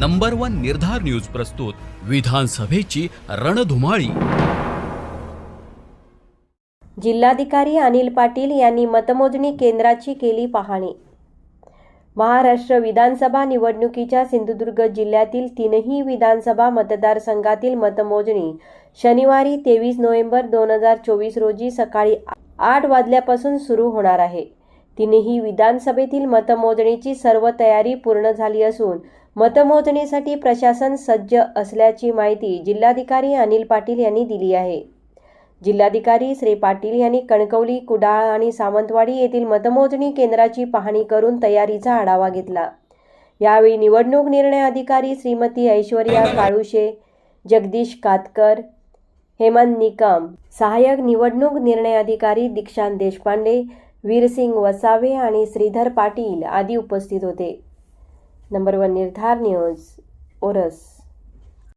Number one Nirdhar news प्रस्तुत विधानसभेची रणधुमाळी. जिल्हाधिकारी अनिल पाटील यांनी मतमोजणी केंद्राची केली पाहणी. महाराष्ट्र विधानसभा निवडणुकीच्या सिंधुदुर्ग जिल्ह्यातील तीनही विधानसभा मतदारसंघातील मतमोजणी शनिवारी तेवीस नोव्हेंबर दोन हजार चोवीस रोजी सकाळी आठ वाजल्यापासून सुरू होणार आहे. तीनही विधानसभेतील मतमोजणीची सर्व तयारी पूर्ण झाली असून मतमोजणीसाठी प्रशासन सज्ज असल्याची माहिती जिल्हाधिकारी अनिल पाटील यांनी दिली आहे. जिल्हाधिकारी श्री पाटील यांनी कणकवली कुडाळ आणि सावंतवाडी येथील मतमोजणी केंद्राची पाहणी करून तयारीचा आढावा घेतला. यावेळी निवडणूक निर्णय अधिकारी श्रीमती ऐश्वर्या काळुशे जगदीश कातकर हेमंत निकम सहाय्यक निवडणूक निर्णय अधिकारी दीक्षांत देशपांडे वीरसिंग वसावे आणि श्रीधर पाटील आदी उपस्थित होते. Number one Nirdhar news ORS